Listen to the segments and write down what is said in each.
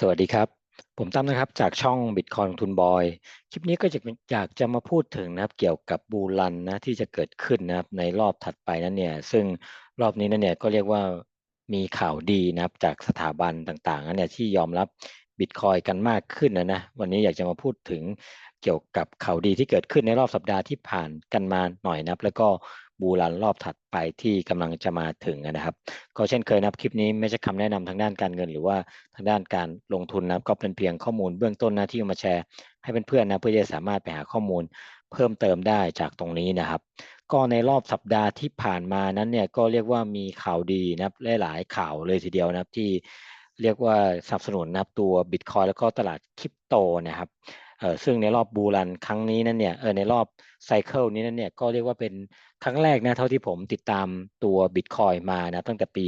สวัสดีครับ ผมตั้มนะครับจากช่อง Bitcoin ลงทุนบอย คลิปนี้ก็จะอยากจะมาพูดถึงนะครับเกี่ยวกับบูรันนะที่จะเกิดขึ้นนะครับในรอบถัดไปนั้นเนี่ย ซึ่งรอบนี้นั้นเนี่ยก็เรียกว่ามีข่าวดีนะครับจากสถาบันต่างๆนั้นเนี่ยที่ยอมรับบิตคอยกันมากขึ้นนะนะวันนี้อยากจะมาพูดถึงเกี่ยวกับข่าวดีที่เกิดขึ้นในรอบสัปดาห์ที่ผ่านกันมาหน่อยนะครับ แล้วก็ บูรันรอบถัดไปที่กำลังจะมาถึงนะครับ ก็เช่นเคยนะครับคลิปนี้ไม่ใช่คำแนะนำทางด้านการเงิน หรือว่าทางด้านการลงทุนนะครับก็เป็นเพียงข้อมูลเบื้องต้นนะที่มาแชร์ให้เพื่อนๆนะเพื่อจะสามารถไปหาข้อมูลเพิ่มเติมได้จากตรงนี้นะครับ ก็ในรอบสัปดาห์ที่ผ่านมานั้นเนี่ยก็เรียกว่ามีข่าวดีนะครับหลายๆข่าวเลยทีเดียวนะครับที่เรียกว่าสนับสนุนนะครับตัวบิตคอยแล้วก็ตลาดคริปโตนะครับเออซึ่งในรอบบูรันครั้งนี้นั้นเนี่ยเออในรอบไซเคิลนี้นั้นเนี่ยก็เรียกว่าเป็น ครั้งแรกนะเท่าที่ผมติดตามตัวบิตคอยมานะตั้งแต่ปี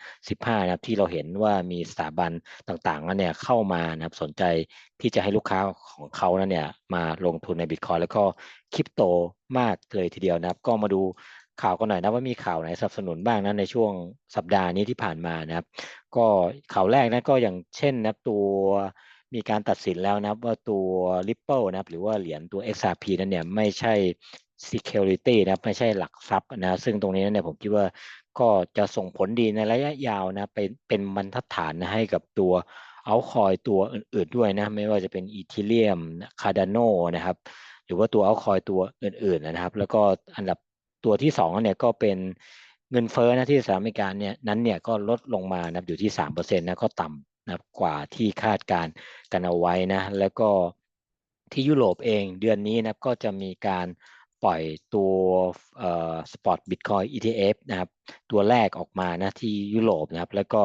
2015 นะที่เราเห็นว่ามีสถาบันต่างๆนั้นเนี่ยเข้ามานะครับสนใจที่จะให้ลูกค้าของเขานั้นเนี่ยมาลงทุนในบิตคอยแล้วก็คริปโตมากเลยทีเดียวนะครับ ก็มาดูข่าวกันหน่อยนะว่ามีข่าวไหนสนับสนุนบ้างนะในช่วงสัปดาห์นี้ที่ผ่านมานะครับ ก็ข่าวแรกนะก็อย่างเช่นนะตัวมีการตัดสินแล้วนะว่าตัว Ripple นะครับหรือว่าเหรียญตัว XRP นั้นเนี่ยไม่ใช่ security นะไม่ใช่หลักทรัพย์นะซึ่งตรงนี้เนี่ยผมคิดว่าก็จะส่งผลดีในระยะยาวนะเป็นเป็นบรรทัดฐานนะให้กับตัวเอาคอยตัวอื่นๆด้วยนะไม่ว่าจะเป็นอีเทเรียมคาร์ดานนะครับหรือว่าตัวเอาคอยตัวอื่นๆนะครับ แล้วก็อันดับตัวที่สองเนี่ยก็เป็นเงินเฟ้อนะที่สหรัฐอเมริกาเนี่ยนั้นเนี่ยก็ลดลงมานะอยู่ที่สามเปอร์เซ็นต์นะก็ต่ำนะกว่าที่คาดการกันเอาไว้นะแล้วก็ที่ยุโรปเองเดือนนี้นะก็จะมีการ ปล่อยตัวเอ่อสปอตบิตคอย ETF นะครับ ตัวแรกออกมานะที่ยุโรปนะครับ แล้วก็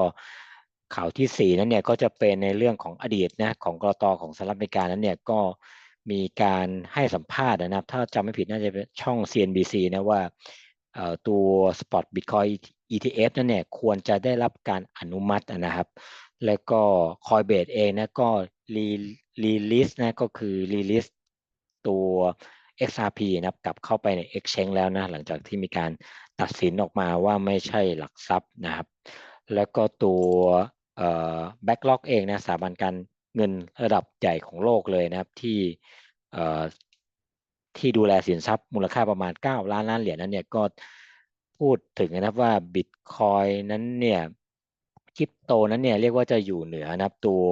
ข่าวที่สี่นั้นเนี่ยก็จะเป็นในเรื่องของอดีตนะของกรตของสหรัฐอเมริกานั้นเนี่ยก็มีการให้สัมภาษณ์นะครับ ถ้าจำไม่ผิดน่าจะเป็นช่อง CNBC นะว่าตัว Spot Bitcoin ETF นั่นเนี่ยควรจะได้รับการอนุมัตินะครับ แล้วก็ Coinbase เองนะก็รีรีลิสนะก็คือรีลิสตัว XRP นะครับกลับเข้าไปใน Exchange แล้วนะหลังจากที่มีการตัดสินออกมาว่าไม่ใช่หลักทรัพย์นะครับ แล้วก็ตัวเอ่อ Backlog เองนะสถาบันการเงินระดับใหญ่ของโลกเลยนะครับที่เอ่อที่ดูแลสินทรัพย์มูลค่าประมาณ 9 ล้านล้านเหรียญนั้นเนี่ยก็พูดถึงนะครับว่าบิตคอยนั้นเนี่ยคริปโตนั้นเนี่ยเรียกว่าจะอยู่เหนือนะครับตัว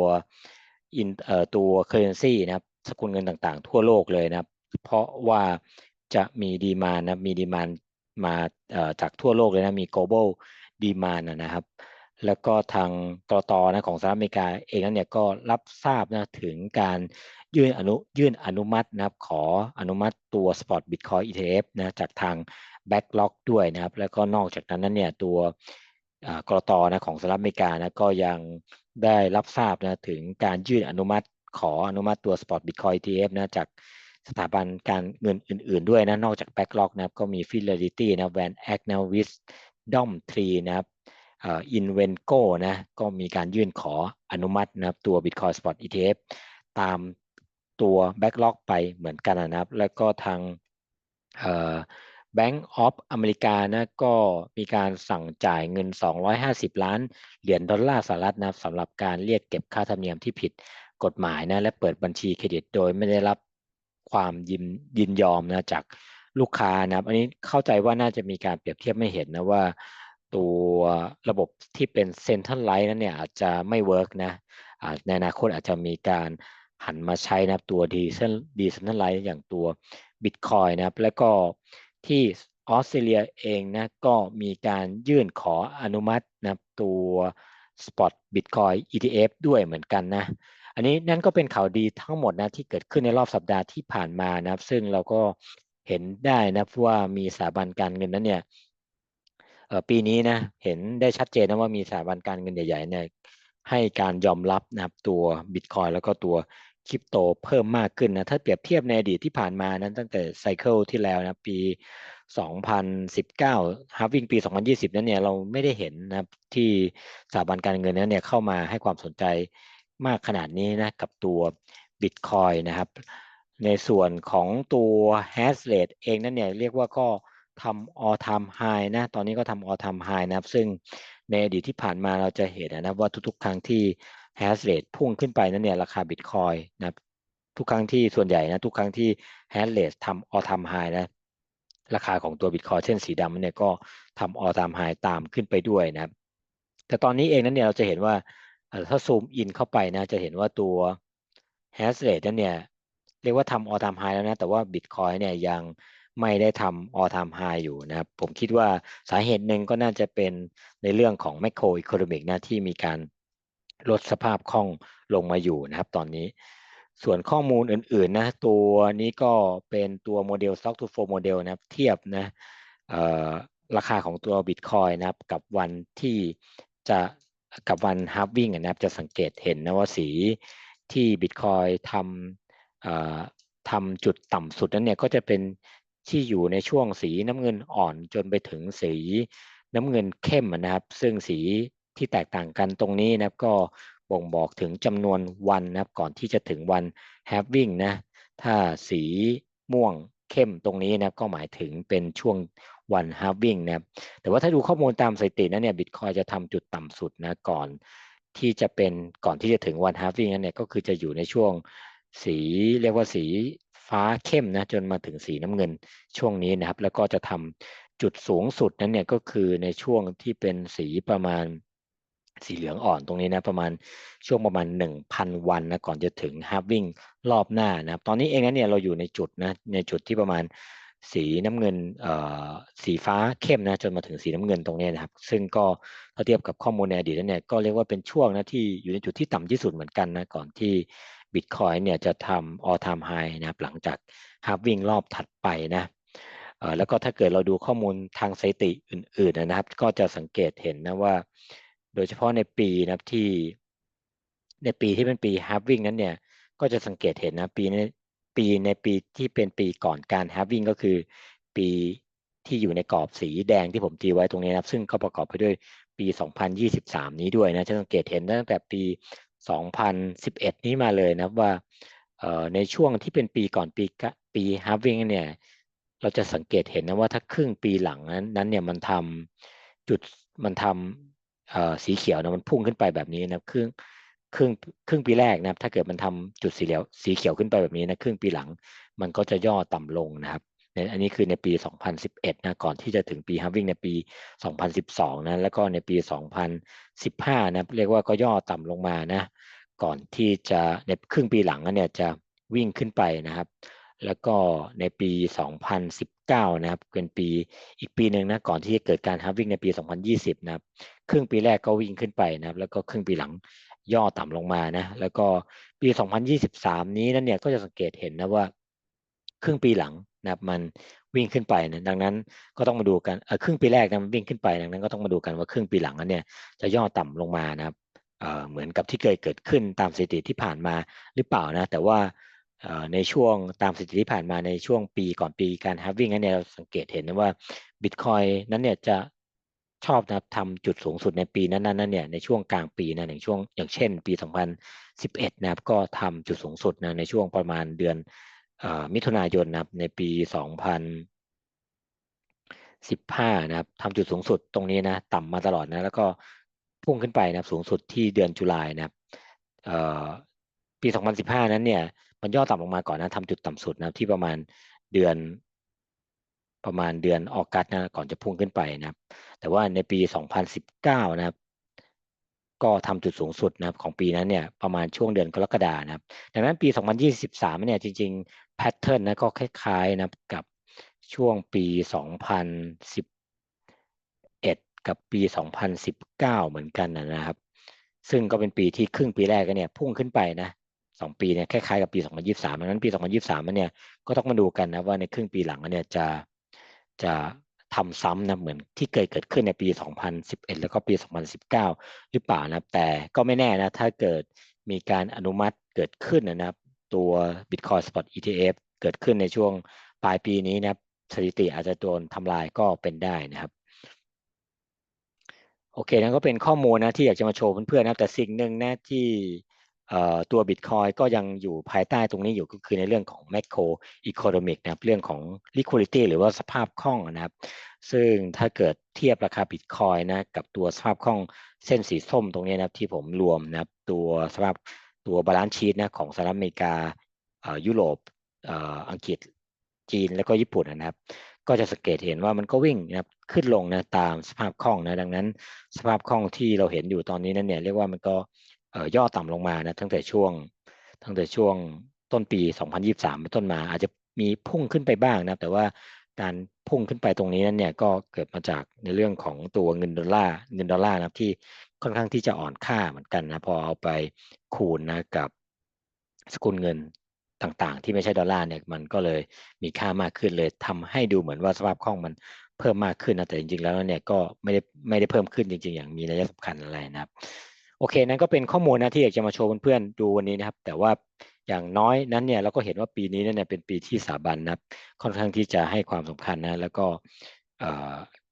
อินเอ่อตัวเคอร์เรนซีนะครับสกุลเงินต่างๆ ทั่วโลกเลยนะครับ เพราะว่าจะมีดีมานะมีดีมานมาจากทั่วโลกเลยนะมี global demand นะครับ แล้วก็ทางตตนะของสหรัฐอเมริกาเองนั้นเนี่ยก็รับทราบนะถึงการยื่นอนุยื่นอนุมัตินะครับขออนุมัติตัว Spot Bitcoin ETF นะจากทาง Backlog ด้วยนะครับ แล้วก็นอกจากนั้นนั้นเนี่ยตัวกรตนะของสหรัฐอเมริกานะก็ยังได้รับทราบนะถึงการยื่นอนุมัติขออนุมัติตัว Spot Bitcoin ETF นะจาก สถาบันการเงินอื่น ๆ ด้วยนะ นอกจาก Backlog นะครับ ก็มี Fidelity นะ Van Eck นะ Wisdom Tree นะครับอินเวนโกนะ ก็มีการยื่นขออนุมัตินะครับ ตัว Bitcoin Spot ETF ตามตัว Backlog ไปเหมือนกันนะครับ แล้วก็ทาง Bank of อเมริกานะก็มีการสั่งจ่ายเงิน 250 ล้าน เหรียญดอลลาร์สหรัฐนะสำหรับการเรียกเก็บค่าธรรมเนียมที่ผิดกฎหมายนะและเปิดบัญชีเครดิตโดยไม่ได้รับ ความยินยินยอมนะจากลูกค้านะอันนี้เข้าใจว่าน่าจะมีการเปรียบเทียบไม่เห็นนะว่า ตัวระบบที่เป็นเซ็นทรัลไลท์นั้นเนี่ยอาจจะไม่เวิร์กนะในอนาคตอาจจะมีการหันมาใช้นะตัวดีเซนดีเซนทรัลไลท์อย่างตัว Bitcoin นะครับ แล้วก็ที่ออสเตรเลียเองนะก็มีการยื่นขออนุมัตินะตัว Spot Bitcoin ETF ด้วยเหมือนกันนะ อันนี้นั่นก็เป็นข่าวดีทั้งหมดนะที่เกิดขึ้นในรอบสัปดาห์ที่ผ่านมานะครับ ซึ่งเราก็เห็นได้นะว่ามีสถาบันการเงินนั้นเนี่ยปีนี้นะเห็นได้ชัดเจนนะว่ามีสถาบันการเงินใหญ่ๆเนี่ยให้การยอมรับนะครับตัวบิตคอยแล้วก็ตัวคริปโตเพิ่มมากขึ้นนะถ้าเปรียบเทียบในอดีตที่ผ่านมานั้นตั้งแต่ไซเคิลที่แล้วนะปี 2019ฮาร์วิ่งปี 2020 นั้นเนี่ยเราไม่ได้เห็นนะที่สถาบันการเงินนั้นเนี่ยเข้ามาให้ความสนใจ มากขนาดนี้นะกับตัว Bitcoin นะครับ ในส่วนของตัว hash rate เองนั่นเนี่ยเรียกว่าก็ทำ all time high นะ ตอนนี้ก็ทำ all time high นะครับ ซึ่งในอดีตที่ผ่านมาเราจะเห็นนะว่าทุกๆ ครั้งที่ hash rate พุ่งขึ้นไปนั้นเนี่ยราคาบิตคอยนะครับทุกครั้งที่ส่วนใหญ่นะทุกครั้งที่ hash rate ทำ all time high นะราคาของตัวบิตคอยเช่นสีดำเนี่ยก็ทำ all time high ตามขึ้นไปด้วยนะครับแต่ตอนนี้เองนั้นเนี่ยเราจะเห็นว่า ถ้าซูมอินเข้าไปนะจะเห็นว่าตัว hash rate นั้นเนี่ยเรียกว่าทำ all time high แล้วนะแต่ว่า Bitcoin เนี่ยยังไม่ได้ทำ all time high อยู่นะครับ ผมคิดว่าสาเหตุหนึ่งก็น่าจะเป็นในเรื่องของ macro economic นะที่มีการลดสภาพคล่องลงมาอยู่นะครับตอนนี้ ส่วนข้อมูลอื่นๆนะตัวนี้ก็เป็นตัวโมเดล stock to flow model นะครับเทียบนะราคาของตัว Bitcoin นะครับกับวันที่จะ กับวันฮาร์ฟวิ่งนะครับจะสังเกตเห็นนะว่าสีที่ Bitcoin ทำทำจุดต่ำสุดนั้นเนี่ยก็จะเป็นที่อยู่ในช่วงสีน้ำเงินอ่อนจนไปถึงสีน้ำเงินเข้มนะครับ ซึ่งสีที่แตกต่างกันตรงนี้นะครับก็บ่งบอกถึงจำนวนวันนะครับ ก่อนที่จะถึงวันแฮปวิ่งนะถ้าสีม่วงเข้มตรงนี้นะก็หมายถึงเป็นช่วง วันฮาร์วิ่งนะครับแต่ว่าถ้าดูข้อมูลตามสถิตินะเนี่ยบิตคอยจะทำจุดต่ำสุดนะก่อนที่จะเป็นก่อนที่จะถึงวันฮาร์วิ่งนั้นเนี่ยก็คือจะอยู่ในช่วงสีเรียกว่าสีฟ้าเข้มนะจนมาถึงสีน้ำเงินช่วงนี้นะครับ แล้วก็จะทำจุดสูงสุดนั้นเนี่ยก็คือในช่วงที่เป็นสีประมาณสีเหลืองอ่อนตรงนี้นะประมาณช่วงประมาณ 1,000 วันนะก่อนจะถึงฮาร์วิ่งรอบหน้านะครับตอนนี้เองนะเนี่ยเราอยู่ในจุดนะในจุดที่ประมาณ สีน้ำเงินสีฟ้าเข้มนะจนมาถึงสีน้ำเงินตรงนี้นะครับ ซึ่งก็ถ้าเทียบกับข้อมูลในอดีตเนี่ยก็เรียกว่าเป็นช่วงนะที่อยู่ในจุดที่ต่ำที่สุดเหมือนกันนะก่อนที่บิตคอยเนี่ยจะทำ all time high นะครับหลังจากฮาร์วิ่งรอบถัดไปนะแล้วก็ถ้าเกิดเราดูข้อมูลทางสถิติอื่นๆนะครับ ก็จะสังเกตเห็นนะว่า โดยเฉพาะในปีนะครับที่ในปีที่เป็นปีฮาร์วิ่งนั้นเนี่ยก็จะสังเกตเห็นนะปีนี้ ปีในปีที่เป็นปีก่อนการฮาร์วิ่งก็คือปีที่อยู่ในกรอบสีแดงที่ผมตีไว้ตรงนี้นะครับ ซึ่งก็ประกอบไปด้วยปี 2023 นี้ด้วยนะจะสังเกตเห็นตั้งแต่ปี 2011 นี้มาเลยนะว่าในช่วงที่เป็นปีก่อนปีปีฮาร์วิงเนี่ยเราจะสังเกตเห็นนะว่าถ้าครึ่งปีหลังนั้นนั้นเนี่ยมันทำจุดมันทำสีเขียวนะมันพุ่งขึ้นไปแบบนี้นะครึ่ง ครึ่งครึ่งปีแรกนะครับ ถ้าเกิดมันทำจุดสีเหลียวสีเขียวขึ้นไปแบบนี้นะครึ่งปีหลังมันก็จะย่อต่ำลงนะครับในอันนี้คือในปี 2011 นะ ก่อนที่จะถึงปีฮับวิ่งในปี 2012 นะ แล้วก็ในปี 2015 นะ เรียกว่าก็ย่อต่ำลงมานะ ก่อนที่จะในครึ่งปีหลังเนี่ยจะวิ่งขึ้นไปนะครับ แล้วก็ในปี 2019 นะครับ เป็นปีอีกปีหนึ่งนะ ก่อนที่จะเกิดการฮับวิ่งในปี 2020 นะครับ ครึ่งปีแรกก็วิ่งขึ้นไปนะครับ แล้วก็ครึ่งปีหลัง ย่อต่ำลงมานะแล้วก็ปี 2023 นี้นั่นเนี่ยก็จะสังเกตเห็นนะว่าครึ่งปีหลังนะมันวิ่งขึ้นไปนะดังนั้นก็ต้องมาดูกันเออครึ่งปีแรกนะมันวิ่งขึ้นไปดังนั้นก็ต้องมาดูกันว่าครึ่งปีหลังนั้นเนี่ยจะย่อต่ำลงมานะครับเออเหมือนกับที่เคยเกิดขึ้นตามสถิติที่ผ่านมาหรือเปล่านะแต่ว่าในช่วงตามสถิติที่ผ่านมาในช่วงปีก่อนปีการฮาร์วิ่งนั้นเนี่ยเราสังเกตเห็นนะว่าบิตคอยนั้นเนี่ยจะ ชอบนะครับทำจุดสูงสุดในปีนั้นนั้นเนี่ยในช่วงกลางปีนะอย่างช่วงอย่างเช่น ปี 2011 นะครับก็ทำจุดสูงสุดนะในช่วงประมาณเดือนมิถุนายนนะครับในปี2015นะครับทำจุดสูงสุดตรงนี้นะต่ำมาตลอดนะแล้วก็พุ่งขึ้นไปนะครับสูงสุดที่เดือนจุลายนะครับปี 2015 นั้นเนี่ยมันย่อต่ำลงมาก่อนนะทำจุดต่ำสุดนะที่ประมาณเดือน ประมาณเดือนออกัสนะก่อนจะพุ่งขึ้นไปนะครับ แต่ว่าในปี 2019 นะครับ ก็ทำจุดสูงสุดนะครับของปีนั้นเนี่ยประมาณช่วงเดือนกรกฎานะครับ ดังนั้นปี 2023 เนี่ยจริงๆแพทเทิร์นนะก็คล้ายๆนะกับช่วงปี 2011 กับปี 2019 เหมือนกันนะครับ ซึ่งก็เป็นปีที่ครึ่งปีแรกเนี่ยพุ่งขึ้นไปนะสองปีเนี่ยคล้ายๆกับปี 2023ดังนั้นปี 2023เนี่ยก็ต้องมาดูกันนะว่าในครึ่งปีหลังเนี่ยจะ จะทำซ้ำนะเหมือนที่เคยเกิดขึ้นในปี 2011 แล้วก็ปี 2019 หรือเปล่านะแต่ก็ไม่แน่นะ ถ้าเกิดมีการอนุมัติเกิดขึ้นนะครับ ตัว Bitcoin Spot ETF เกิดขึ้นในช่วงปลายปีนี้นะสถิติอาจจะโดนทำลายก็เป็นได้นะครับ โอเคนั่นก็เป็นข้อมูลนะที่อยากจะมาโชว์เพื่อนๆนะแต่สิ่งหนึ่งนะที่ ตัว Bitcoin ก็ยังอยู่ภายใต้ตรงนี้อยู่ก็คือในเรื่องของ macro economic นะครับเรื่องของ liquidity หรือว่าสภาพคล่องนะครับ ซึ่งถ้าเกิดเทียบราคาบิตคอยนะกับตัวสภาพคล่องเส้นสีส้มตรงนี้นะครับที่ผมรวมนะครับตัวสภาพตัวบาลานซ์ชีตนะของสหรัฐอเมริกายุโรปอังกฤษจีนแล้วก็ญี่ปุ่นนะครับ ก็จะสังเกตเห็นว่ามันก็วิ่งนะครับขึ้นลงนะตามสภาพคล่องนะดังนั้น สภาพคล่องที่เราเห็นอยู่ตอนนี้นั้นเนี่ยเรียกว่ามันก็ ย่อต่ำลงมานะตั้งแต่ช่วง ตั้งแต่ช่วงต้นปี 2023เป็นต้นมา อาจจะมีพุ่งขึ้นไปบ้างนะแต่ว่าการพุ่งขึ้นไปตรงนี้นั้นเนี่ยก็เกิดมาจากในเรื่องของตัวเงินดอลลาร์เงินดอลลาร์นะที่ค่อนข้างที่จะอ่อนค่าเหมือนกันนะพอเอาไปคูณนะกับสกุลเงินต่างๆ ที่ไม่ใช่ดอลลาร์เนี่ยมันก็เลยมีค่ามากขึ้นเลยทำให้ดูเหมือนว่าสภาพคล่องมันเพิ่มมากขึ้นนะแต่จริงๆแล้วเนี่ยก็ไม่ได้ไม่ได้เพิ่มขึ้นจริง ๆ อย่างมีนัยสำคัญอะไรนะครับ โอเค นั้นก็เป็นข้อมูลนะที่อยากจะมาโชว์เพื่อนๆดูวันนี้นะครับ แต่ว่าอย่างน้อยนั้นเนี่ยเราก็เห็นว่าปีนี้เนี่ยเป็นปีที่สถาบันนะครับ ค่อนข้างที่จะให้ความสำคัญนะ แล้วก็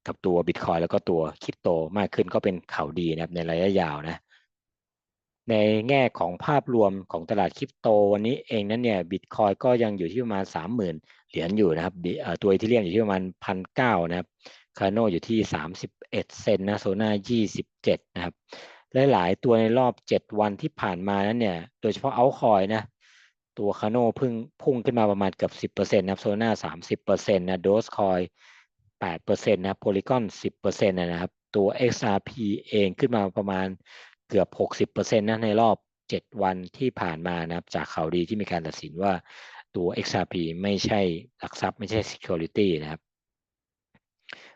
กับตัวบิตคอยแล้วก็ตัวคริปโตมากขึ้นก็เป็นข่าวดีนะครับในระยะยาวนะ ในแง่ของภาพรวมของตลาดคริปโตวันนี้เองนั้นเนี่ยบิตคอยก็ยังอยู่ที่ประมาณสามหมื่นเหรียญอยู่นะครับตัวอีเทเรียมอยู่ที่ประมาณพันเก้านะครับคาโนอยู่ที่สามสิบเอ็ดเซนนะโซนายี่สิบเจ็ดนะครับ หลายตัวในรอบเจ็ดวันที่ผ่านมานั้นเนี่ย โดยเฉพาะเอาคอยนะ ตัวคาโนพึ่งพุ่งขึ้นมาประมาณเกือบสิบเปอร์เซ็นต์นะโซนาสามสิบเปอร์เซ็นต์นะโดสคอยแปดเปอร์เซ็นต์นะโพลีกอนสิบเปอร์เซ็นต์นะครับ ตัว XRP เองขึ้นมาประมาณเกือบ 60%นะในรอบ 7 วันที่ผ่านมานะครับ จากข่าวดีที่มีการตัดสินว่าตัว XRP ไม่ใช่หลักทรัพย์ไม่ใช่ security นะครับ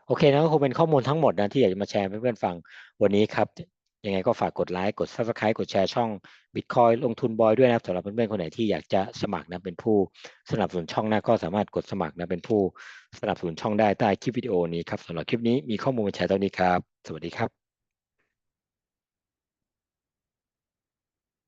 โอเคนะก็คงเป็นข้อมูลทั้งหมดนะที่อยากจะมาแชร์ให้เพื่อนๆฟังวันนี้ครับ ยังไงก็ฝากกดไลค์กด subscribe กดแชร์ช่อง Bitcoin ลงทุนบอยด้วยนะครับสำหรับเพื่อนๆคนไหนที่อยากจะสมัครนะเป็นผู้สนับสนุนช่องนะก็สามารถกดสมัครนะเป็นผู้สนับสนุนช่องได้ใต้คลิปวิดีโอนี้ครับสำหรับคลิปนี้มีข้อมูลมาแชร์ตอนนี้ครับ สวัสดีครับ